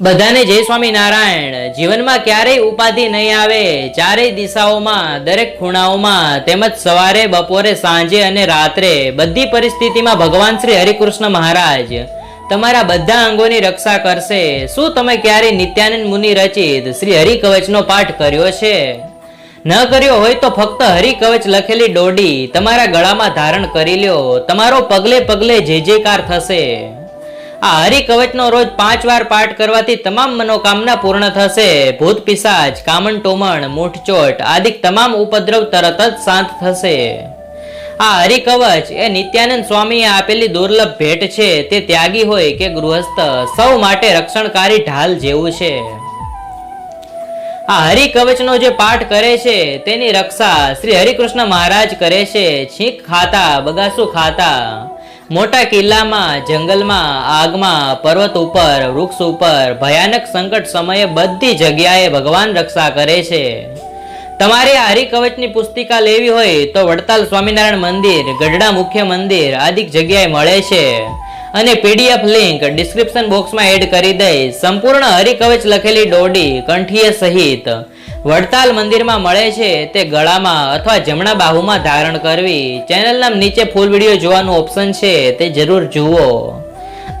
બધાને જય સ્વામી નારાયણ જીવનમાં ક્યારેય ઉપાધિ નહીં આવે. ચારેય દિશાઓમાં, દરેક ખૂણાઓમાં, તેમજ સવારે, બપોરે, સાંજે અને રાત્રે બધી પરિસ્થિતિમાં ભગવાન શ્રી હરિકૃષ્ણ મહારાજ તમારા બધા અંગોની રક્ષા કરશે. શું તમે ક્યારેય નિત્યાનંદ મુનિ રચિત શ્રી હરિકવચનો પાઠ કર્યો છે? ન કર્યો હોય તો ફક્ત હરિકવચ લખેલી ડોડી તમારા ગળામાં ધારણ કરી લ્યો. તમારો પગલે પગલે જે જેકાર થશે. આ હરિકવચનો રોજ પાંચ વાર પાઠ કરવાથી તમામ મનોકામના પૂર્ણ થશે. ભૂત પિશાચ કામણ ટોમણ, મૂઠચોટ આદિ તમામ ઉપદ્રવ તરત જ શાંત થશે. આ હરિકવચ એ નિત્યાનંદ સ્વામીએ આપેલી દુર્લભ ભેટ છે. તે ત્યાગી હોય કે ગૃહસ્થ, સૌ માટે રક્ષણકારી ઢાલ જેવું છે. આ હરિકવચનો જે પાઠ કરે છે, તેની રક્ષા શ્રી હરિકૃષ્ણ મહારાજ કરે છે. છીંક ખાતા, બગાસું ખાતા. મોટા કિલ્લામાં, જંગલમાં, આગમાં, પર્વત ઉપર, વૃક્ષ ઉપર ભયાનક સંકટ સમયે બધી જગ્યાએ ભગવાન રક્ષા કરે છે. તમારે હરિકવચની પુસ્તિકા લેવી હોય તો વડતાલ સ્વામિનારાયણ મંદિર, ગઢડા મુખ્ય મંદિર આદિક જગ્યાએ મળે છે. અને પીડીએફ લિંક ડિસ્ક્રિપ્શન બોક્સમાં એડ કરી દઈ સંપૂર્ણ હરિકવચ લખેલી ડોડી કંઠીય સહિત વડતાલ મંદિરમાં મળે છે તે ગળામાં અથવા જમણા બાહુમાં ધારણ કરવી. ચેનલ નામ નીચે ફૂલ વીડિયો જોવાનું ઓપ્શન છે, તે જરૂર જુઓ.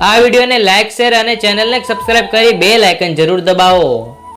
આ વિડીયોને લાઇક શેર અને ચેનલને સબસ્ક્રાઇબ કરી બે લાઇકન જરૂર દબાવો.